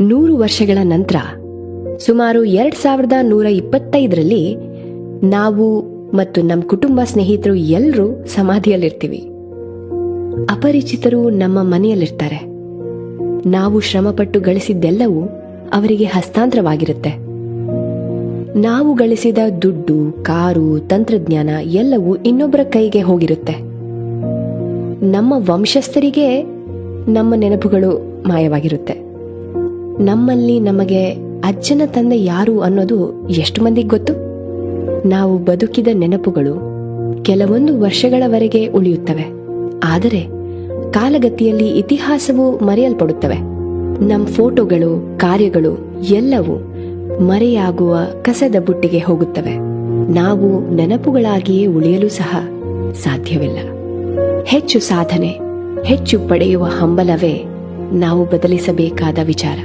ನೂರು ವರ್ಷಗಳ ನಂತರ, ಸುಮಾರು ಎರಡ್ ಸಾವಿರದ ನೂರ ಇಪ್ಪತ್ತೈದರಲ್ಲಿ ನಾವು ಮತ್ತು ನಮ್ಮ ಕುಟುಂಬ ಸ್ನೇಹಿತರು ಎಲ್ಲರೂ ಸಮಾಧಿಯಲ್ಲಿರ್ತೀವಿ. ಅಪರಿಚಿತರು ನಮ್ಮ ಮನೆಯಲ್ಲಿರ್ತಾರೆ. ನಾವು ಶ್ರಮಪಟ್ಟು ಗಳಿಸಿದ್ದೆಲ್ಲವೂ ಅವರಿಗೆ ಹಸ್ತಾಂತರವಾಗಿರುತ್ತೆ. ನಾವು ಗಳಿಸಿದ ದುಡ್ಡು, ಕಾರು, ತಂತ್ರಜ್ಞಾನ ಎಲ್ಲವೂ ಇನ್ನೊಬ್ಬರ ಕೈಗೆ ಹೋಗಿರುತ್ತೆ. ನಮ್ಮ ವಂಶಸ್ಥರಿಗೆ ನಮ್ಮ ನೆನಪುಗಳು ಮಾಯವಾಗಿರುತ್ತೆ. ನಮ್ಮಲ್ಲಿ ನಮಗೆ ಅಜ್ಜನ ತಂದೆ ಯಾರು ಅನ್ನೋದು ಎಷ್ಟು ಮಂದಿಗೆ ಗೊತ್ತು? ನಾವು ಬದುಕಿದ ನೆನಪುಗಳು ಕೆಲವೊಂದು ವರ್ಷಗಳವರೆಗೆ ಉಳಿಯುತ್ತವೆ. ಆದರೆ ಕಾಲಗತಿಯಲ್ಲಿ ಇತಿಹಾಸವು ಮರೆಯಲ್ಪಡುತ್ತವೆ. ನಮ್ಮ ಫೋಟೋಗಳು, ಕಾರ್ಯಗಳು ಎಲ್ಲವೂ ಮರೆಯಾಗುವ ಕಸದ ಬುಟ್ಟಿಗೆ ಹೋಗುತ್ತವೆ. ನಾವು ನೆನಪುಗಳಾಗಿಯೇ ಉಳಿಯಲು ಸಹ ಸಾಧ್ಯವಿಲ್ಲ. ಹೆಚ್ಚು ಸಾಧನೆ, ಹೆಚ್ಚು ಪಡೆಯುವ ಹಂಬಲವೇ ನಾವು ಬದಲಿಸಬೇಕಾದ ವಿಚಾರ.